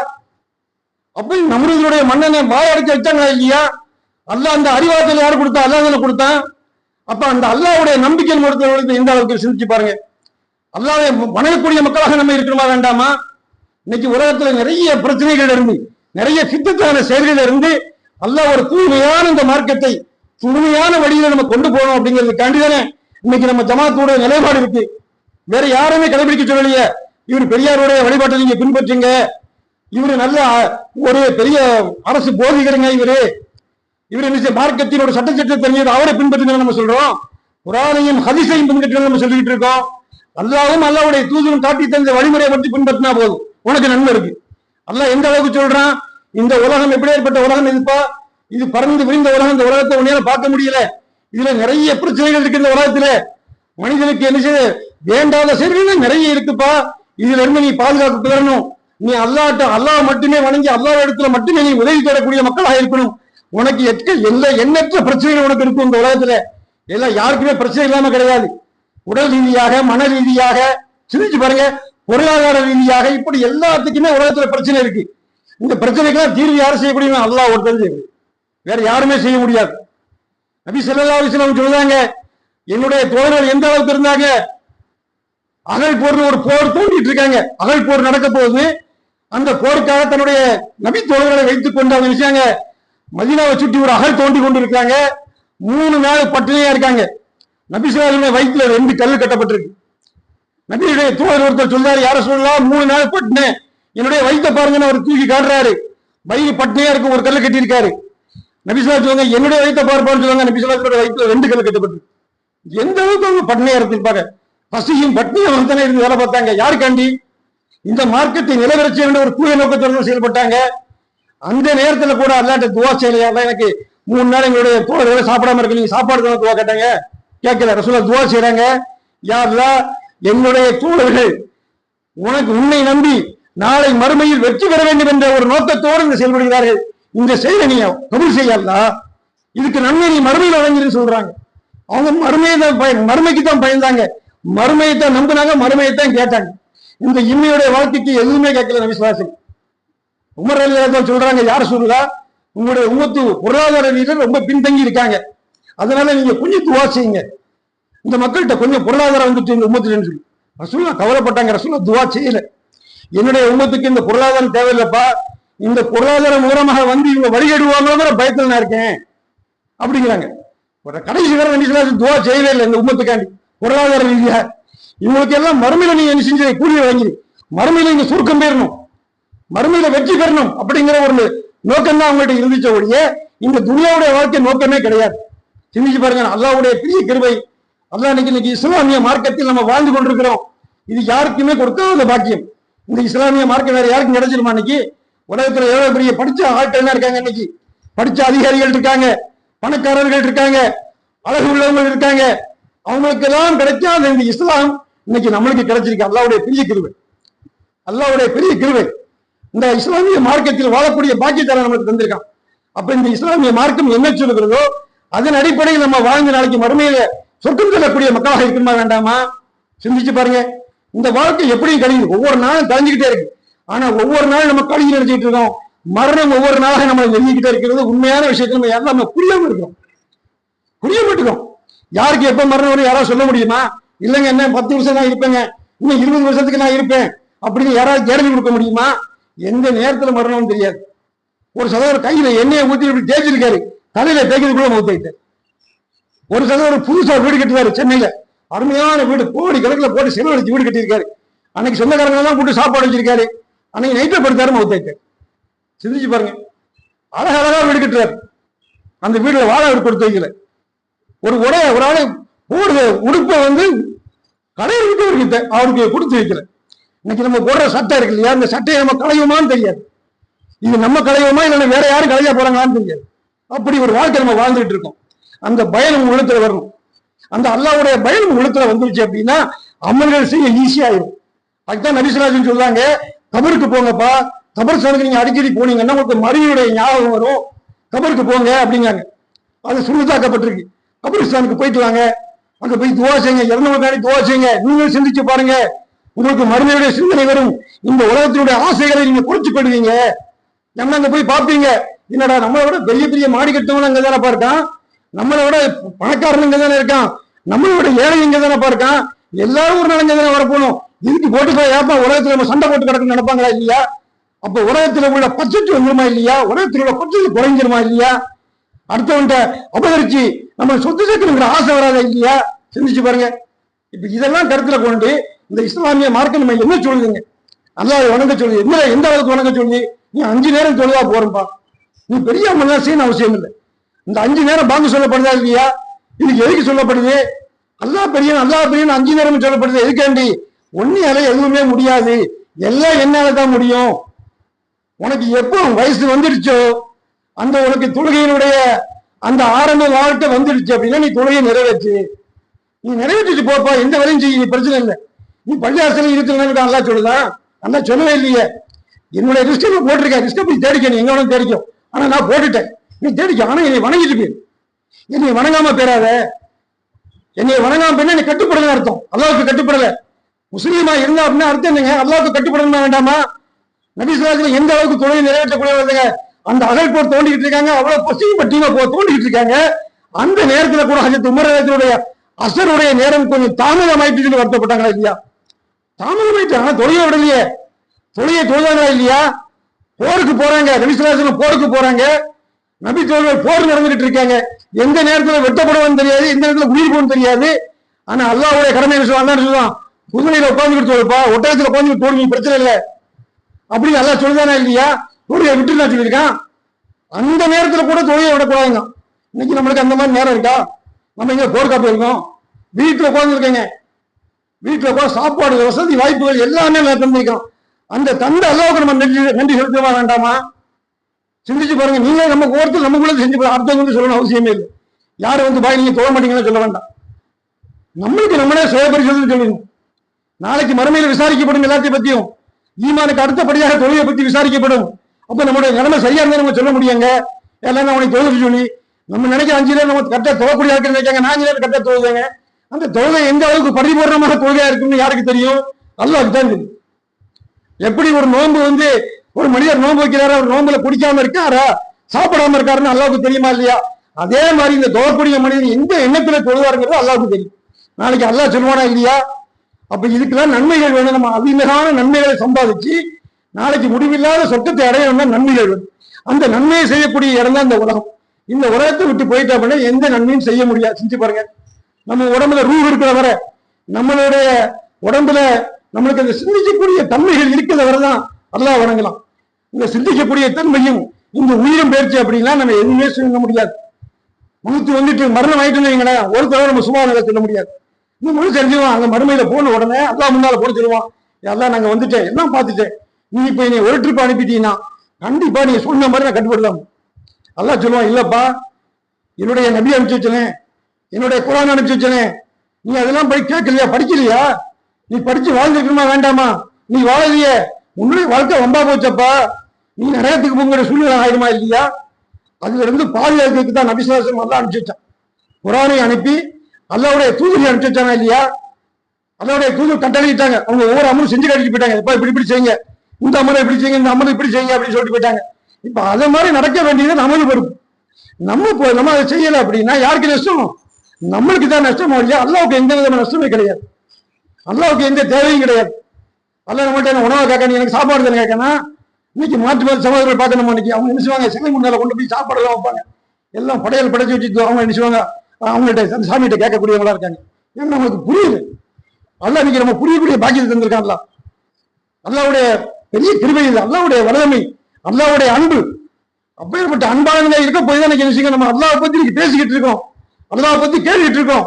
அப்ப நம்மளுடைய மன்னனை வாயடைச்சு வச்சாங்களா இல்லையா? அல்லா அந்த அறிவாற்றல் யார் கொடுத்தா அல்லாஹ் தானே கொடுத்தான். அப்ப அந்த அல்லாவுடைய நம்பிக்கை பொறுத்தவர்களுக்கு எந்த அளவுக்கு சிந்திச்சு பாருங்க. அல்லாஹ்வை வணங்கக்கூடிய மக்களாக நம்ம இருக்கணுமா வேண்டாமா? இன்னைக்கு உலகத்துல நிறைய பிரச்சனைகள் இருந்து நிறைய சித்தத்தான செயல்கள் இருந்து அல்ல ஒரு தூய்மையான இந்த மார்க்கத்தை தூய்மையான வழியில நம்ம கொண்டு போகணும் அப்படிங்கிறதுக்காண்டி தானே இன்னைக்கு நம்ம ஜமாத்தோட நிலைப்பாடு இருக்கு. வேற யாருமே கடைபிடிக்க சொல்லலையே. இவர் பெரியாருடைய வழிபாட்டை நீங்க பின்பற்றுங்க. இவரு நல்ல ஒரு பெரிய அரசு போதிக்கிறங்க இவரு. இவர் என்ன செய்ய சட்ட சட்டச்சட்ட தெரிஞ்சது அவரை பின்பற்றுங்க நம்ம சொல்றோம். குரானையும் ஹதிசையும் பின்பற்றுங்க நம்ம சொல்லிக்கிட்டு இருக்கோம். அல்லாவும் அல்லாவுடைய தூதரும் காட்டி தந்த வழிமுறையை பற்றி பின்பற்றினா போதும். உனக்கு நன்மை இருக்கு. அல்ல எந்த அளவுக்கு சொல்றான்? இந்த உலகம் எப்படியாப்பட்ட உலகம் இதுப்பா இது பறந்து விரிந்த உலகம். இந்த உலகத்தை உன்னையால பார்க்க முடியல. இதுல நிறைய பிரச்சனைகள் இருக்கு இந்த உலகத்துல. மனிதனுக்கு என்ன செய்ய வேண்டாத செயல்கள் நிறைய இருக்குப்பா. இதுல இருந்து நீ பாதுகாப்பு பெறணும். நீ அல்லாட்ட அல்லாஹ் மட்டுமே வணங்கி அல்லாஹ் இடத்துல மட்டுமே நீ உதவி தரக்கூடிய மக்களாக இருக்கணும். உனக்கு எட்க எல்ல எண்ணற்ற பிரச்சனைகள் உனக்கு இருக்கும் இந்த உலகத்துல. எல்லாம் யாருக்குமே பிரச்சனை இல்லாம கிடையாது. உடல் ரீதியாக மன ரீதியாக சிந்திச்சு பாருங்க. பொருளாதார ரீதியாக இப்படி எல்லாத்துக்குமே உலகத்துல பிரச்சனை இருக்கு. இந்த பிரச்சனைக்கெல்லாம் தீர்வு யார் செய்யக்கூடிய அல்லா அல்லாஹ் ஒருத்தர் வேற யாருமே செய்ய முடியாது. நபி செல்லா அவங்க வஸல்லம் சொல்றாங்க என்னுடைய தோழர்கள் எந்த அளவுக்கு இருந்தாங்க? அகல் போர்னு ஒரு போர் தோண்டிட்டு இருக்காங்க அகல் போர் நடக்க போகுது. அந்த போருக்காக தன்னுடைய நபி தோழர்களை வைத்துக் கொண்டு அவங்க விஷயங்க மதீனாவை சுற்றி ஒரு அகல் தோண்டி கொண்டு இருக்காங்க மூணு நாள் பட்டினியா இருக்காங்க. நபி வயிற்றுல ரெண்டு கல் கட்டப்பட்டிருக்கு. நபியுடைய தோழர் ஒருத்தர் சொல்றாரு யார சொல்லலாம் மூணு நாள் பட்டினேன் என்னுடைய வயிற்ற பாருங்கன்னு அவர் தூக்கி காட்டுறாரு. வயிறு பட்டினியா இருக்கு ஒரு கல் கட்டியிருக்காரு. நபிசுல்லா சொல்லுவாங்க என்னுடைய வயிற்ற பார்ப்பான்னு சொல்லுவாங்க நபிசுல்லாத்தோட வயிற்றுல ரெண்டு கல் கட்டப்பட்டு எந்த அளவுக்கு அவங்க பட்டினியா இருந்திருப்பாங்க பசியும் பட்டினியும் அவங்க இருந்து வேலை பார்த்தாங்க. யாருக்காண்டி? இந்த மார்க்கத்தை நிலவரச்ச வேண்டிய ஒரு தூய நோக்கத்தோடு செயல்பட்டாங்க. அந்த நேரத்துல கூட அல்லாட்ட துவா செய்யலையா? எனக்கு மூணு நாள் எங்களுடைய தோழர்களை சாப்பிடாம இருக்கு நீங்க சாப்பாடு தான் துவா கேட்டாங்க. கேட்கல. ரசூலா துவா செய்யறாங்க யாரெல்லாம் என்னுடைய தோழர்கள் உனக்கு உன்னை நம்பி நாளை மறுமையில் வெற்றி பெற வேண்டும் என்ற ஒரு நோக்கத்தோடு இந்த செயல்படுகிறார்கள். இந்த செயலை நீ கபூல் செய்யலா இதுக்கு நன்மை நீ மறுமையில் வழங்கின்னு சொல்றாங்க. அவங்க மறுமையை தான் பயன் மறுமைக்கு தான் பயந்தாங்க. மறுமையை தான் நம்பினாங்க மறுமையை தான் கேட்டாங்க. இந்த இம்மையுடைய வாழ்க்கைக்கு எதுவுமே கேட்கல விசுவாசம் உமர் அலி தான் சொல்றாங்க யார் சொல்லுதா உங்களுடைய உமத்து பொருளாதார ரீதியில் ரொம்ப பின்தங்கி இருக்காங்க. அதனால நீங்க கொஞ்சம் துவா செய்யுங்க. இந்த மக்கள்கிட்ட கொஞ்சம் பொருளாதாரம் வந்துட்டு இந்த உமத்துலன்னு சொல்லி. ரசூலா கவலைப்பட்டாங்க ரசூலா துவா செய்யல. என்னுடைய உமத்துக்கு இந்த பொருளாதாரம் தேவையில்லைப்பா. இந்த பொருளாதாரம் மூலமாக வந்து இவங்க வழிகடுவாங்கிற பயத்தில் நான் இருக்கேன். அப்படிங்கிறாங்க. ஒரு கடைசி வர துவா செய்யவே இல்லை இந்த உமத்துக்காண்டி பொருளாதார ரீதியா இவங்களுக்கு எல்லாம் மறுமையில நீங்க என்ன செஞ்சு கூலியை வாங்கி மறுமையில இங்க சுருக்கம் பெறணும். மறுமையில வெற்றி பெறணும் அப்படிங்கிற ஒரு நோக்கம் தான் அவங்கள்ட்ட இருந்துச்ச ஒழிய இந்த துனியாவுடைய வாழ்க்கை நோக்கமே கிடையாது. சிந்திச்சு பாருங்க அல்லாவுடைய பெரிய கிருவை அல்லா இன்னைக்கு இன்னைக்கு இஸ்லாமிய மார்க்கத்தில் நம்ம வாழ்ந்து கொண்டிருக்கிறோம். இது யாருக்குமே கொடுக்காத பாக்கியம். இந்த இஸ்லாமிய மார்க்கம் வேற யாருக்கும் கிடைச்சிருமா இன்னைக்கு? உலகத்துல எவ்வளவு பெரிய படிச்ச ஆட்கள் இருக்காங்க இன்னைக்கு? படிச்ச அதிகாரிகள் இருக்காங்க பணக்காரர்கள் இருக்காங்க அழகு உள்ளவங்க இருக்காங்க. அவங்களுக்கு எல்லாம் கிடைக்காத இந்த இஸ்லாம் இன்னைக்கு நம்மளுக்கு கிடைச்சிருக்கு. அல்லாவுடைய பெரிய கிருவை அல்லாவுடைய பெரிய கிருவை இந்த இஸ்லாமிய மார்க்கத்தில் வாழக்கூடிய பாக்கியத்தார நமக்கு தந்திருக்கான். அப்ப இந்த இஸ்லாமிய மார்க்கம் என்ன சொல்லுகிறதோ அதன் அடிப்படையில் நம்ம வாழ்ந்த நாளைக்கு மறுமையில சொர்க்கம் செல்லக்கூடிய மக்களாக இருக்கணுமா வேண்டாமா? சிந்திச்சு பாருங்க. இந்த வாழ்க்கை எப்படி கழியுது. ஒவ்வொரு நாளும் கழிஞ்சுக்கிட்டே இருக்கு. ஆனா ஒவ்வொரு நாளும் நம்ம கழிஞ்சு நினைச்சிட்டு இருக்கோம். மரணம் ஒவ்வொரு நாளாக நம்ம எழுதிக்கிட்டே இருக்கிறது உண்மையான விஷயத்தை நம்ம யாரும் நம்ம புரியாம இருக்கோம் புரிய மாட்டோம் யாருக்கு எப்ப மரணம் வரும் யாராவது சொல்ல முடியுமா? இல்லைங்க என்ன பத்து வருஷம் நான் இருப்பேங்க. இன்னும் இருபது வருஷத்துக்கு நான் இருப்பேன். அப்படின்னு யாராவது கேள்வி கொடுக்க முடியுமா? எந்த நேரத்துல மரணம்னு தெரியாது. ஒரு சதவீதம் கையில எண்ணெயை ஊத்தி இப்படி தேய்ச்சிருக்காரு. தலையில தேய்க்கிறதுக்குள்ள மௌத்தாயிட்டார் ஒரு சகோதரர் புதுசா வீடு கட்டுறாரு சென்னையில. அருமையான வீடு கோடி கணக்குல போட்டு செலவழிச்சு வீடு கட்டியிருக்காரு. அன்னைக்கு சொந்தக்காரங்க எல்லாம் சாப்பாடு வச்சிருக்காரு. அன்னைக்கு நைட்டை படுத்தாரு மௌத்தாயிட்டார் சிந்திச்சு பாருங்க. அழகழகா வீடு கட்டுறாரு. அந்த வீடுல வாழ அவர் கொடுத்து வைக்கல. ஒரு உடைய ஒரு ஆளை போடுற உடுப்பை வந்து கடையில் விட்டு அவருக்கு கொடுத்து வைக்கல இன்னைக்கு நம்ம போடுற சட்டை இருக்கு இல்லையா? அந்த சட்டையை நம்ம களையுமான்னு தெரியாது. இது நம்ம களையுமா இல்லைன்னா வேற யாரும் களைய போறாங்களான்னு தெரியாது. அப்படி ஒரு வாழ்க்கை நம்ம வாழ்ந்துட்டு இருக்கோம். அந்த பயணம் உள்ளத்துல வரணும். அந்த அல்லாவுடைய பயணம் உள்ளத்துல வந்துருச்சு அப்படின்னா அமல்கள் செய்ய ஈஸியாயிரும் அதுதான் நபிசுராஜன் சொல்றாங்க கபருக்கு போங்கப்பா. கபர் கபர்ஸ்தானுக்கு நீங்க அடிக்கடி போனீங்கன்னா உங்களுக்கு மறுமையுடைய ஞாபகம் வரும். கபருக்கு போங்க அப்படிங்காங்க அது சுருதாக்கப்பட்டிருக்கு கபிரிஸ்தானுக்கு போயிட்டு வாங்க. அங்க போய் துவா செய்யுங்க. இறந்தவங்க தாண்டி துவா செய்யுங்க. நீங்களும் சிந்திச்சு பாருங்க. உங்களுக்கு மருமையுடைய சிந்தனை வரும். இந்த உலகத்தினுடைய ஆசைகளை நீங்க குறைச்சு போடுவீங்க நம்ம அங்க போய் பார்ப்பீங்க. என்னடா நம்மளை விட பெரிய பெரிய மாடி கட்டவங்க அங்க தானே பார்க்கான்? நம்மளை விட பணக்காரன் இங்க தானே இருக்கான்? நம்மளை விட ஏழை இங்க தானே பார்க்கான்? எல்லாரும் ஒரு நாள் இங்க தானே வரப்போகணும். இதுக்கு போட்டு போய் ஏப்பா உலகத்துல நம்ம சண்டை போட்டு கிடக்கு நினைப்பாங்களா இல்லையா? அப்ப உலகத்துல உள்ள பட்ஜெட் வந்துருமா இல்லையா? உலகத்துல உள்ள பட்ஜெட் குறைஞ்சிருமா இல்லையா? அடுத்தவன்கிட்ட உபகரிச்சு நம்ம சொத்து சேர்க்கணுங்கிற ஆசை வராத இல்லையா? சிந்திச்சு பாருங்க. இப்ப இதெல்லாம் கருத்துல கொண்டு இந்த இஸ்லாமிய மார்க்கம் நம்ம என்ன சொல்லுதுங்க? அல்லாஹ் வணங்க சொல்லுது என்ன எந்த அளவுக்கு வணங்க சொல்லி? நீ அஞ்சு நேரம் தொழுதா போறப்பா நீ பெரிய அம்மன் செய்யணும் அவசியம் இல்லை. இந்த அஞ்சு நேரம் பாங்கு சொல்லப்படுதா இல்லையா? இதுக்கு எதுக்கு சொல்லப்படுது? அல்லா பெரிய அல்லா பெரிய அஞ்சு நேரம் சொல்லப்படுது. எதுக்காண்டி? ஒன்னியால எதுவுமே முடியாது. எல்லாம் என்னால தான் முடியும்? உனக்கு எப்போ வயசு வந்துடுச்சோ அந்த உனக்கு தொழுகையினுடைய அந்த ஆரம்ப வாழ்க்கை வந்துடுச்சு அப்படின்னா நீ தொழுகையை நிறைவேற்று. நீ நிறைவேற்றிட்டு போப்பா எந்த வரையும் செய்ய நீ பிரச்சனை இல்லை. நீ பள்ளியாசனம் இருக்கிறவங்க நல்லா சொல்லுதான் நல்லா சொல்லவே இல்லையே. என்னுடைய ரிஸ்க் நான் போட்டிருக்கேன். ரிஸ்க் போய் தேடிக்க நீ எங்க வேணும் தேடிக்கும் ஆனா நான் போட்டுட்டேன். நீ தேடிக்க. ஆனா என்னை வணங்கிட்டு போயிரு. என்னை வணங்காம பேராத என்னை வணங்காம பேர் நீ கட்டுப்படல அர்த்தம். அல்லாவுக்கு கட்டுப்படல. முஸ்லீமா இருந்தா அப்படின்னா அர்த்தம் என்னங்க? அல்லாவுக்கு கட்டுப்படணுமா வேண்டாமா? நபிசுலாத்துல எந்த அளவுக்கு தொழில் நிறைவேற்றக்கூடியவங்க அந்த அகழ்போர் தோண்டிக்கிட்டு இருக்காங்க. அவ்வளவு பசியும் பட்டியமா போ தோண்டிக்கிட்டு இருக்காங்க. அந்த நேரத்துல கூட ஹஜத் உமரத்துடைய அசருடைய நேரம் கொஞ்சம் தாமதமாயிட்டு வருத்தப்பட்டாங்களா இல்லையா? தாமதமாயிட்டு ஆனா தொழிலை விடலையே. தொழிலை தொழுதாங்களா இல்லையா? போருக்கு போறாங்க. நபிசுலாசனம் போருக்கு போறாங்க. நபி தோழர்கள் போர் நடந்துகிட்டு இருக்காங்க. எந்த நேரத்துல வெட்டப்படுவோம் தெரியாது எந்த நேரத்துல உயிர் போகும் தெரியாது. ஆனா அல்லாவுடைய கடமை என்ன சொல்லுவான் சொல்லுவான் குதிரையில உட்காந்துக்கிட்டு தோல்ப்பா ஒட்டகத்துல உட்காந்துக்கிட்டு தோல்வி பிரச்சனை இல்லை. அப்படி நல்லா சொல்லுதானா இல்லையா? தொழிலை விட்டு சொல்லியிருக்கான் அந்த நேரத்தில் கூட தொழிலை விடக்கூடாதுங்க. இன்னைக்கு நம்மளுக்கு அந்த மாதிரி நேரம் இருக்கா? நம்ம இங்கே போர் இருக்கோம். வீட்டில் உட்காந்துருக்கேங்க வீட்டில் உட்காந்து சாப்பாடு வசதி வாய்ப்புகள் எல்லாமே தந்திருக்கோம். அந்த தந்த அளவுக்கு நம்ம நன்றி நன்றி செலுத்தவா வேண்டாமா? சிந்திச்சு பாருங்க. நீங்க நம்ம ஒருத்தர் கூட செஞ்சு அடுத்தவங்க சொல்லணும் அவசியமே இல்லை. யாரும் வந்து பாய் நீங்க தொழ மாட்டீங்கன்னு சொல்ல வேண்டாம். நம்மளுக்கு நம்மளே சுய பரிசோதனை சொல்லணும் நாளைக்கு மறுமையில் விசாரிக்கப்படும் எல்லாத்தையும் பத்தியும். ஈமானுக்கு அடுத்தபடியாக தொழிலை பத்தி விசாரிக்கப்படும். அப்ப நம்மளுடைய நிலைமை சரியா இருந்தா நம்ம சொல்ல முடியுங்க? எல்லாம் உனக்கு தொழில் சொல்லி நம்ம நினைக்கிற அஞ்சு நேரம் நம்ம கரெக்டா தொழக்கூடிய ஆட்கள் நினைக்காங்க நான் அஞ்சு நேரம் கரெக்டா தொழுதாங்க. அந்த தொழுகை எந்த அளவுக்கு பரிபூர்ணமான தொழுகையா இருக்குன்னு யாருக்கு தெரியும்? அல்லாவுக்கு தான் தெரியும். எப்படி ஒரு நோன்பு வந்து ஒரு மனிதர் நோன்பு வைக்கிறாரு அவர் நோன்புல குடிக்காம இருக்காரா சாப்பிடாம இருக்காருன்னு அல்லாவுக்கு தெரியுமா இல்லையா? அதே மாதிரி இந்த தொழக்கூடிய மனிதன் எந்த எண்ணத்துல தொழுவாருங்கிறது அல்லாவுக்கு தெரியும். நாளைக்கு அல்லாஹ் சொல்லுவானா இல்லையா? அப்ப இதுக்கெல்லாம் நன்மைகள் வேணும். நம்ம அதிகமான நன்மைகளை சம்பாதிச்சு நாளைக்கு முடிவில்லாத சொர்க்கத்தை அடையணும்னா நன்மைகள் அந்த நன்மையை செய்யக்கூடிய இடம் தான் இந்த உலகம். இந்த உலகத்தை விட்டு போயிட்டா அப்படின்னா எந்த நன்மையும் செய்ய முடியாது. செஞ்சு பாருங்க. நம்ம உடம்புல ரூ இருக்கிற வரை நம்மளுடைய உடம்புல நம்மளுக்கு அந்த சிந்திக்கக்கூடிய தன்மைகள் இருக்கிற வரை தான் அல்லாஹ் வணங்கலாம். இந்த சிந்திக்கக்கூடிய தன்மையும் இந்த உயிரும் பயிற்சி அப்படின்னா நம்ம எதுவுமே சொல்ல முடியாது. முழுத்து வந்துட்டு மரணம் ஆயிட்டுன்னு வைங்களேன் ஒரு தடவை நம்ம சும்மா சொல்ல முடியாது. இன்னும் முழு தெரிஞ்சுவான் அங்கே மறுமையில போன உடனே அல்லாஹ் முன்னால போட சொல்லுவான். எல்லாம் நாங்க வந்துட்டேன். எல்லாம் பார்த்துட்டேன்? நீ இப்ப நீ ஒரு ட்ரிப் அனுப்பிட்டீங்கன்னா கண்டிப்பா நீ சொன்ன மாதிரி நான் கட்டுப்படலாம் அல்லா சொல்லுவான் இல்லப்பா என்னுடைய நபி அனுப்பிச்சு வச்சனே என்னுடைய குரான் அனுப்பிச்சு வச்சனே நீ அதெல்லாம் போய் கேட்கலையா படிக்கலையா? நீ படிச்சு வாழ்ந்துக்கணுமா வேண்டாமா? நீ வாழலையே உன்னுடைய வாழ்க்கை வம்பா போச்சப்பா. நீ நரகத்துக்கு போங்கிற சூழ்நிலை ஆயிடுமா இல்லையா? அதுல இருந்து பாதுகாக்கிறதுக்கு தான் நபிசுவாசம் அல்லா அனுப்பிச்சு வச்சான். குரானை அனுப்பி அல்லாவுடைய தூதரை அனுப்பிச்சு வச்சானா இல்லையா? அல்லாவுடைய தூதர் கட்டளையிட்டாங்க. அவங்க ஒவ்வொரு அமலும் செஞ்சு கட்டிட்டு போயிட்டாங்க. இப்ப இப்படி இப்படி செய்யுங்க. இந்த அம்மனை இப்படி செய்யுங்க இந்த அம்மனை இப்படி செய்யுங்க அப்படின்னு சொல்லிட்டு போயிட்டாங்க. இப்போ அதை மாதிரி நடக்க வேண்டியது நமது பொறுப்பு. நம்ம இப்போ நம்ம அதை செய்யலை அப்படின்னா யாருக்கு நஷ்டம்? நம்மளுக்கு தான் நஷ்டம் இல்லையா? அல்லாவுக்கு எந்த விதமான நஷ்டமே கிடையாது. அல்லாவுக்கு எந்த தேவையும் கிடையாது. அல்ல நம்மகிட்ட என்ன உணவை கேட்க நீ எனக்கு சாப்பாடு தானே கேட்கணும் இன்னைக்கு மாற்று மாதிரி சகோதரர்கள் பார்த்து நம்ம இன்னைக்கு? அவங்க நினைச்சுவாங்க சிலை முன்னால கொண்டு போய் சாப்பாடு எல்லாம் வைப்பாங்க. எல்லாம் படையல் படைச்சு வச்சுட்டு அவங்க நினைச்சுவாங்க அவங்கள்ட்ட அந்த சாமிகிட்ட கேட்கக்கூடியவங்களா இருக்காங்க. ஏன்னா நம்மளுக்கு புரியுது அல்ல இன்னைக்கு நம்ம புரியக்கூடிய பாக்கியத்தை தந்திருக்காங்களா அல்லாவுடைய பெரிய கிருபை இது அல்லாவுடைய வல்லமை அல்லாவுடைய அன்பு அப்பேற்பட்ட அன்பானவங்க இருக்க போய் தான் எனக்கு நம்ம அல்லாவை பத்தி இன்னைக்கு பேசிக்கிட்டு இருக்கோம். அல்லாவை பத்தி கேட்டுக்கிட்டு இருக்கோம்.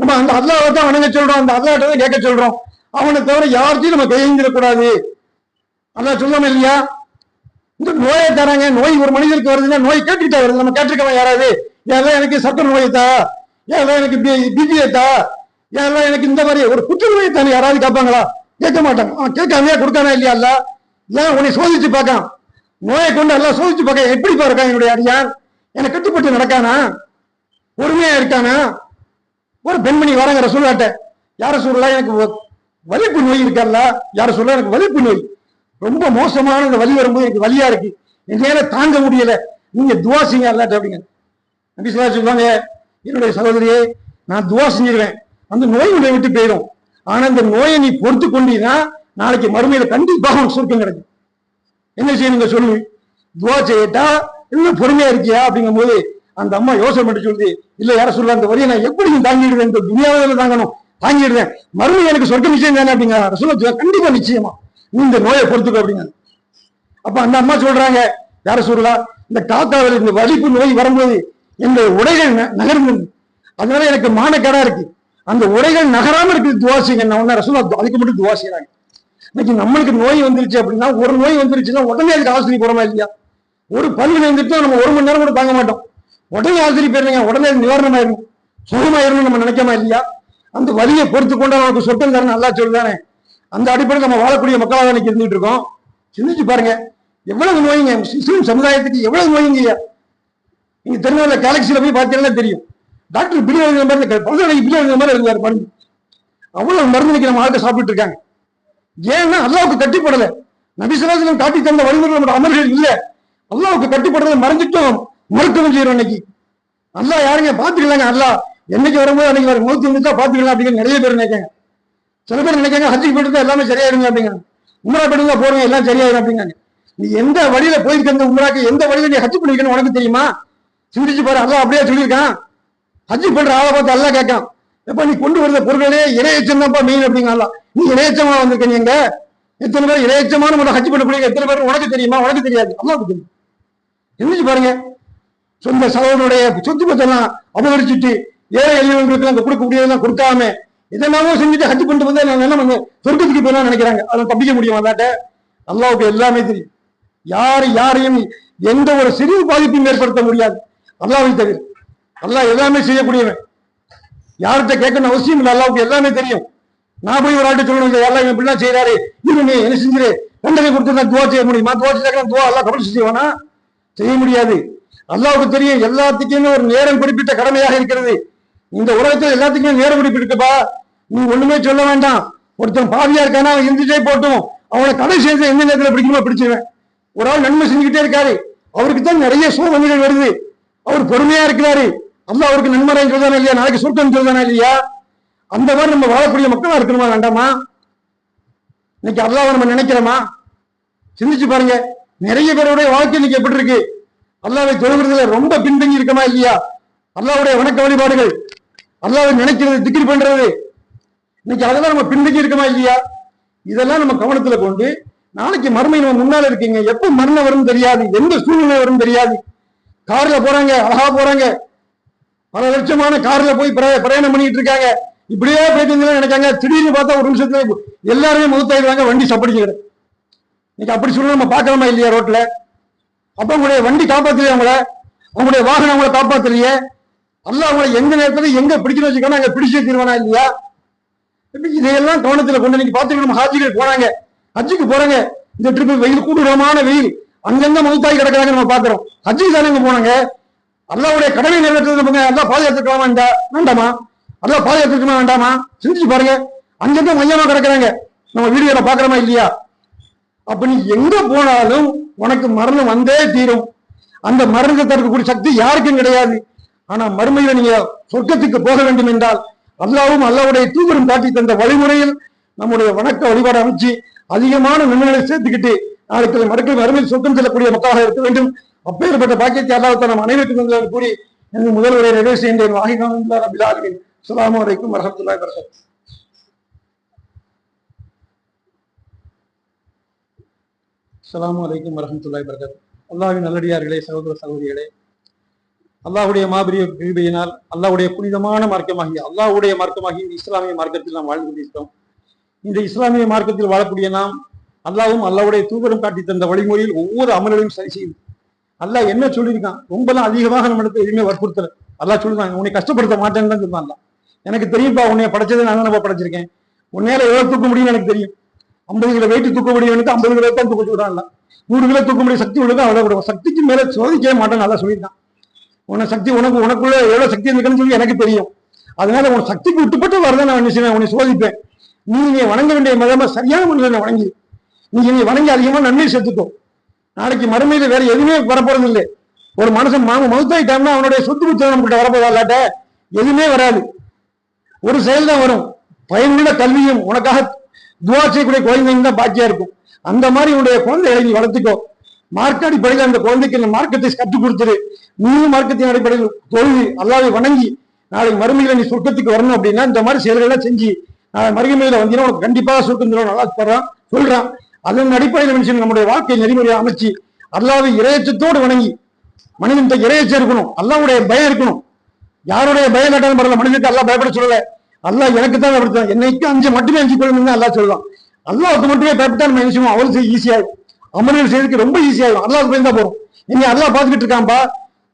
நம்ம அந்த அல்லாவை தான் வணங்க சொல்றோம் அந்த அல்லாட்ட தான் கேட்க சொல்றோம். அவனை தவிர யார்த்தையும் நம்ம கையெழுந்திடக்கூடாது. அல்லா சொல்லாம இல்லையா? இந்த நோயை தராங்க நோய் ஒரு மனிதருக்கு வருதுன்னா நோய் கேட்டுக்கிட்டே வருது. நம்ம கேட்டிருக்கவன் யாராவது? ஏதோ எனக்கு சக்கரை நோயத்தா? ஏதா எனக்கு பிபியை தா ஏதோ எனக்கு இந்த மாதிரி ஒரு புற்றுநோயை தானே யாராவது கேட்பாங்களா? கேட்க மாட்டாங்க. அவன் கேட்காமையா கொடுக்கானா இல்லையா அல்ல ஏன் உன்னை சோதிச்சு பார்க்கான்? நோயை கொண்டு எல்லாம் சோதிச்சு பார்க்க எப்படி இருக்கான் என்னுடைய அடியார் எனக்கு கட்டுப்பட்டு நடக்கானா? பொறுமையா இருக்கானா? ஒரு பெண்மணி வராங்க சொல்லாட்ட யார சொல்லலாம்? எனக்கு வ- வலிப்பு நோய் இருக்கல்ல யார சொல்ல எனக்கு வலிப்பு நோய். ரொம்ப மோசமான இந்த வலி வரும்போது எனக்கு வலியா இருக்கு. என்னால தாங்க முடியல. நீங்க துவா செய்ய அல்லாட்ட அப்படிங்க. நபி சொல்லா சொல்லுவாங்க என்னுடைய சகோதரியே நான் துவா செஞ்சிருவேன். அந்த நோய் உன்னை விட்டு போயிடும். ஆனா இந்த நோயை நீ பொறுத்து கொண்டீங்கன்னா நாளைக்கு மறுமையில கண்டிப்பாக ஒரு சுருக்கம் கிடைக்கும். என்ன செய்யணுங்க சொல்லு? துவா செய்யட்டா இன்னும் பொறுமையா இருக்கியா? அப்படிங்கும் போது அந்த அம்மா யோசனை பண்ணி சொல்லுது இல்ல யார சொல்ல அந்த வழியை நான் எப்படி தாங்கிடுவேன்? இந்த துணியாவில் தாங்கணும். தாங்கிடுவேன். மறுமை எனக்கு சொர்க்க நிச்சயம் தானே? அப்படிங்க சொல்ல கண்டிப்பா நிச்சயமா. நீ இந்த நோயை பொறுத்துக்கோ அப்படிங்க அப்ப அந்த அம்மா சொல்றாங்க யார சொல்லலாம் இந்த காத்தாவில் இந்த வலிப்பு நோய் வரும்போது இந்த உடைகள் ந- நகர்ந்தது அதனால எனக்கு மானக்கேடா இருக்கு. அந்த உடைகள் நகராம இருக்கு. துவாசிங்க நான் ஒன்னு ரசூலா அதுக்கு மட்டும் துவாசிக்கிறாங்க செய்யறாங்க இன்னைக்கு நம்மளுக்கு நோய் வந்துருச்சு அப்படின்னா ஒரு நோய் வந்துருச்சுன்னா உடனே அதுக்கு ஆஸ்பத்திரி போறோமா இல்லையா? ஒரு பல்லு வந்துட்டு நம்ம ஒரு மணி நேரம் கூட தாங்க மாட்டோம். உடனே ஆஸ்பத்திரி போயிருங்க உடனே அது நிவாரணம் சுகமாயிரும் நம்ம நினைக்காம இல்லையா? அந்த வலியை பொறுத்து கொண்டா நமக்கு சொட்டம் தரணும் நல்லா சொல்லுதானே அந்த அடிப்படையில் நம்ம வாழக்கூடிய மக்களாக இன்னைக்கு இருந்துட்டு இருக்கோம். சிந்திச்சு பாருங்க. எவ்வளவு நோய்ங்க முஸ்லீம் சமுதாயத்துக்கு எவ்வளவு நோய்ங்க நீங்க திருநெல்வேலி கேலக்சியில போய் பார்த்தீங்கன்னா தெரியும். டாக்டர் பில் எழுதுற மாதிரி பல்கலைக்கு பில் எழுதுற மாதிரி எழுதுவார் மருந்து அவ்வளவு மருந்து இன்னைக்கு நம்ம ஆட்கள் சாப்பிட்டு இருக்காங்க. ஏன்னா அல்லாவுக்கு கட்டிப்படல. நபிசராசனம் காட்டி தந்த வழிமுறை நம்ம அமல்கள் இல்ல. அல்லாவுக்கு கட்டிப்படுறதை மறைஞ்சிட்டோம் மறுக்கவும் செய்யறோம் இன்னைக்கு. அல்லா யாருங்க? பாத்துக்கலாங்க அல்லா. என்னைக்கு வரும்போது அன்னைக்கு வரும் மூத்தி வந்துட்டா பாத்துக்கலாம் அப்படிங்கிற நிறைய பேர் நினைக்காங்க. சில பேர் நினைக்காங்க ஹஜ்ஜிக்கு போயிட்டு எல்லாமே சரியாயிருங்க அப்படிங்க உமரா போயிட்டு இருந்தா போறோம் எல்லாம் சரியாயிரும் அப்படிங்காங்க நீ எந்த வழியில போயிருக்க அந்த உமராக்கு? எந்த வழியில நீ ஹஜ் பண்ணிருக்கணும் உனக்கு தெரியுமா? சிந்திச்சு பாரு அல்லா அப்படியே சொல்லியிருக்கான். ஹஜ்ஜி பண்ற ஆளை பார்த்து அல்லாஹ் கேட்கான். எப்ப நீ கொண்டு வந்த பொருள்களே இணையச்சம் தான்ப்பா மெயின் அப்படிங்க நீ இணையச்சமா வந்திருக்க நீங்க எத்தனை பேர் இணையச்சமான முறை ஹஜ் பண்ணக்கூடிய எத்தனை பேர்? உனக்கு தெரியுமா? உனக்கு தெரியாது. அல்லாஹ்வுக்கு தெரியும். சிந்திச்சு பாருங்க. சொந்த சகோதரனுடைய சொத்து பத்தெல்லாம் அபகரிச்சுட்டு ஏழை எளியவங்களுக்கு அங்க கொடுக்க முடியாதெல்லாம் கொடுக்காம இதெல்லாமோ செஞ்சுட்டு ஹஜ் பண்ணிட்டு வந்தா நான் என்ன பண்ண சொர்க்கத்துக்கு போயிடலாம் நினைக்கிறாங்க. அதை தப்பிக்க முடியுமா அதாட்ட அல்லாவுக்கு எல்லாமே தெரியும். யார் யாரையும் எந்த ஒரு சிறிய பாதிப்பையும் ஏற்படுத்த முடியாது. அல்லாவை தவிர. அல்லாஹ் எல்லாமே செய்யக்கூடியவன். யார்கிட்ட கேட்கணும் அவசியம் இல்லை. அல்லாவுக்கு எல்லாமே தெரியும். நான் போய் ஒரு ஆட்டு சொல்லணும் இல்லை, எல்லாம் இப்படிலாம் செய்யறாரு இது நீ என்ன செஞ்சிரு? தண்டனை கொடுத்து நான் துவா செய்ய முடியுமா? துவா செய்ய துவா எல்லாம் கபடி செய்வானா? செய்ய முடியாது. அல்லாவுக்கு தெரியும் எல்லாத்துக்குமே ஒரு நேரம் குறிப்பிட்ட கடமையாக இருக்கிறது. இந்த உலகத்தில் எல்லாத்துக்குமே நேரம் குறிப்பிட்டிருக்கப்பா நீ ஒண்ணுமே சொல்ல வேண்டாம். ஒருத்தன் பாவியா இருக்கானா அவன் இருந்துட்டே போட்டும். அவனை கடை சேர்ந்து எந்த நேரத்தில் பிடிக்குமோ பிடிச்சிருவேன். ஒரு ஆள் நன்மை செஞ்சுக்கிட்டே இருக்காரு. அவருக்கு தான் நிறைய சோதனைகள் வருது. அவர் பொறுமையா இருக்கிறாரு. அல்லாஹ் அவருக்கு நன்மறை சொல்றானா இல்லையா? நாளைக்கு சுருக்கம் சொல்றானா இல்லையா? அந்த மாதிரி நம்ம வாழக்கூடிய மக்களா இருக்கணுமா வேண்டாமா? இன்னைக்கு அல்லாவை நம்ம நினைக்கிறோமா? சிந்திச்சு பாருங்க. நிறைய பேருடைய வாழ்க்கை இன்னைக்கு எப்படி இருக்கு? அல்லாவை தொழுகிறதுல ரொம்ப பின்தங்கி இருக்கமா இல்லையா? அல்லாவுடைய வணக்க வழிபாடுகள் அல்லாவை நினைக்கிறது திக்கிரி பண்றது. இன்னைக்கு அதெல்லாம் நம்ம பின்தங்கி இருக்கமா இல்லையா? இதெல்லாம் நம்ம கவனத்துல கொண்டு நாளைக்கு மறுமை நம்ம முன்னால இருக்கீங்க. எப்ப மரணம் வரும் தெரியாது. எந்த சூழ்நிலை வரும் தெரியாது. கார்ல போறாங்க அழகா போறாங்க. பல லட்சமான கார்ல போய் பிரயாணம் பண்ணிட்டு இருக்காங்க. இப்படியே போயிட்டு இருந்தீங்கன்னா நினைக்காங்க. திடீர்னு பார்த்தா ஒரு நிமிஷத்துல எல்லாருமே முகத்தாயிடுவாங்க வண்டி சப்படிச்சு இன்னைக்கு அப்படி சொல்லி நம்ம பார்க்கலாமா இல்லையா ரோட்ல? அப்ப உங்களுடைய வண்டி காப்பாத்தலையே அவங்கள அவங்களுடைய வாகனம் அவங்கள காப்பாத்தலையே? அல்ல அவங்களை எந்த நேரத்துல எங்க பிடிக்கணும் வச்சுக்கணும் அங்க பிடிச்சு தீர்வானா இல்லையா? இதையெல்லாம் கவனத்துல கொண்டு நீங்க பாத்துக்கணும் ஹாஜிகள் போறாங்க. ஹஜ்ஜுக்கு போறாங்க. இந்த ட்ரிப் வெயில் கூடுதலமான வெயில். அங்கங்க மௌத்தாய் கிடக்குறாங்க நம்ம பாக்குறோம் ஹஜ்ஜுக்கு தானே போனாங்க? அல்லாவுடைய கடமை நிறைவேற்றது நம்ம எல்லாம் பாதுகாத்துக்கலாமா வேண்டா? வேண்டாமா? அல்லா பாதுகாத்துக்கலாமா வேண்டாமா? சிந்திச்சு பாருங்க. அங்கிருந்து மையமா கிடக்குறாங்க. நம்ம வீடியோல பாக்குறோமா இல்லையா? அப்ப நீ எங்க போனாலும் உனக்கு மரணம் வந்தே தீரும். அந்த மரணத்தை தடுக்கக்கூடிய சக்தி யாருக்கும் கிடையாது. ஆனா மறுமையில நீங்க சொர்க்கத்துக்கு போக வேண்டும் என்றால் அல்லாவும் அல்லாவுடைய தூவரும் காட்டி தந்த வழிமுறையில் நம்முடைய வணக்க வழிபாடு அமைச்சு அதிகமான நன்மைகளை சேர்த்துக்கிட்டு நாளைக்கு மறுக்க மறுமையில் சொர்க்கம் செல்லக்கூடிய மக்களாக இருக்க வேண்டும். அப்பேற்பட்ட பாக்கியத்தை அல்லாஹ் நம் அனைவருக்கும் தந்தது என்று கூறி எனது முதல் உரை நிறைவு செய்கின்றேன். வாகினான் ரபிலாலின் அஸ்ஸலாமு வரைக்கும் வரஹ்மத்துல்லாஹி வரகாத்துஹு அஸ்ஸலாமு அலைக்கும் வரஹ்மத்துல்லாஹி பரகத் அல்லாவின் நல்லடியார்களே சகோதர சகோதரிகளே அல்லாஹ்வுடைய மாபெரிய கிருபையினால் அல்லாஹுடைய புனிதமான மார்க்கமாகி அல்லாஹ்வுடைய மார்க்கமாகி இந்த இஸ்லாமிய மார்க்கத்தில் நாம் வாழ்ந்து கொண்டிருக்கிறோம். இந்த இஸ்லாமிய மார்க்கத்தில் வாழக்கூடிய நாம் அல்லாவும் அல்லாவுடைய தூதரும் காட்டி தந்த வழிமுறையில் ஒவ்வொரு அமலையும் சரி செய்து அல்ல என்ன சொல்லியிருக்கான்? ரொம்பலாம் அதிகமாக நம்மளுக்கு எதுவுமே வற்புறுத்தல அல்லாஹ் சொல்லுவாங்க உன்னை கஷ்டப்படுத்த மாட்டேன்னு தான் சொல்லுவான் எனக்கு தெரியும்ப்பா உன்னை படைச்சதை நான் தானே படைச்சிருக்கேன். உன்னையால எவ்வளவு தூக்க முடியும்னு எனக்கு தெரியும். ஐம்பது கிலோ வெயிட்டு தூக்க முடியும்னு ஐம்பது கிலோ தான் தூக்க சொல்றான்ல நூறு கிலோ தூக்க முடியும் சக்தி உள்ளது அவ்வளவு விடுவோம். சக்திக்கு மேல சோதிக்கவே மாட்டேன் நல்லா சொல்லியிருக்கான். உன சக்தி உனக்கு உனக்குள்ள எவ்வளவு சக்தி இருக்குன்னு சொல்லி எனக்கு தெரியும். அதனால உன் சக்திக்கு விட்டுப்பட்டு வரதை நான் என்ன செய்வேன்? உன்னை சோதிப்பேன். நீ நீ வணங்க வேண்டிய மதமா சரியான முறையில் வணங்கி நீ நீ வணங்கி அதிகமா நன்மை சேர்த்துக்கோ. நாளைக்கு மறுமையில வேற எதுவுமே வரப்போறது இல்லை ஒரு மனுஷன் மாம மவுத்தாயிட்டான்னா அவனுடைய சொத்து புத்தகம் நம்மகிட்ட வரப்போதா இல்லாட்ட? எதுவுமே வராது. ஒரு செயல் தான் வரும். பயனுள்ள கல்வியும் உனக்காக துவா செய்யக்கூடிய குழந்தைங்க தான் பாக்கியா இருக்கும். அந்த மாதிரி உன்னுடைய குழந்தைகளை நீ வளர்த்துக்கோ. மார்க்க அடிப்படையில் அந்த குழந்தைக்கு இந்த மார்க்கத்தை கற்றுக் கொடுத்துரு நீயும் மார்க்கத்தின் அடிப்படையில் தொழுது அல்லாவை வணங்கி நாளை மறுமையில நீ சொர்க்கத்துக்கு வரணும் அப்படின்னா இந்த மாதிரி செயல்கள்லாம் செஞ்சு நாளை மறுமையில வந்தீங்கன்னா உனக்கு கண்டிப்பாக சொர்க்கம் தரும் நல்லா தர்றான் சொல்றான். அதன் அடிப்படையில் மனுஷன் நம்முடைய வாழ்க்கை நெறிமுறையை அமைச்சு அல்லாவை இறையச்சத்தோடு வணங்கி மனிதன்கிட்ட இறையச்சம் இருக்கணும். அல்லாவுடைய பயம் இருக்கணும். யாருடைய பயம் கேட்டாலும் பரவாயில்ல. மனிதனுக்கு அல்லா பயப்பட சொல்லல. அல்லா எனக்கு தான் பயப்படுத்தான் என்னைக்கு அஞ்சு மட்டுமே அஞ்சு கொள்ளுங்க அல்லா சொல்லுவான். அல்லாவுக்கு மட்டுமே பயப்பட்டா நம்ம விஷயம் செய்வோம்? அவளுக்கு செய்ய ஈஸியாகும் அமல்கள் செய்யறதுக்கு ரொம்ப ஈஸியாகும் அல்லாவுக்கு பயந்தா போறோம் இனி அல்லா பார்த்துக்கிட்டு இருக்கான்பா?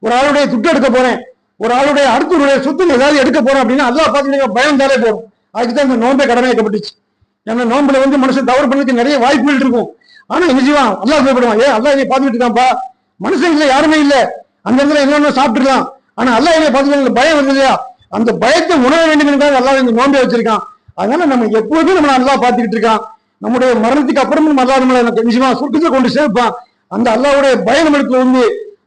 ஒரு ஆளுடைய துட்டு எடுக்க போறேன். ஒரு ஆளுடைய அடுத்தவருடைய சொத்து ஏதாவது எடுக்க போறோம் அப்படின்னா அல்லா பார்த்துக்கிட்டு பயம் தாலே போறோம் அதுக்கு தான் இந்த நோன்பே கடமையாக்கப்பட்டுச்சு. ஏன்னா நோம்புல வந்து மனுஷன் தவறு பண்ணதுக்கு நிறைய வாய்ப்புகள் இருக்கும். ஆனா என்ன செய்வான்? அல்லாஹ் பயப்படுவான். ஏன் அல்லாஹ் என்னை பார்த்துக்கிட்டு இருக்கான்ப்பா மனுஷன் இல்ல யாருமே இல்ல. அந்த இடத்துல என்னென்ன சாப்பிட்டுக்கலாம். ஆனா அல்லாஹ் என்னை பார்த்துக்கிட்டு பயம் வருது இல்லையா? அந்த பயத்தை உணர வேண்டும் என்றால் இந்த நோன்பை வச்சிருக்கான். அதனால நம்ம எப்போதும் நம்ம அல்லாஹ் பார்த்துக்கிட்டு இருக்கான். நம்முடைய மரணத்துக்கு அப்புறமும் அல்லாஹ் நம்மளை எனக்கு நிச்சயமா சொர்க்கத்தை கொண்டு சேர்ப்பான். அந்த அல்லாவுடைய பயம் நம்மளுக்கு வந்து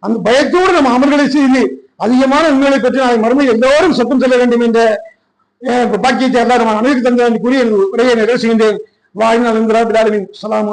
அந்த பயத்தோடு நம்ம அமர்களை செய்து அதிகமான உண்மைகளை பற்றி நாளை மறுமை எல்லோரும் சொர்க்கம் செல்ல வேண்டும் என்ற பாக்கியத்தை எல்லாரும் நம்ம அனைவருக்கு தந்த கூறிய உரையை நிறைவு செய்கின்றேன் வாழ்நாள் சலாம்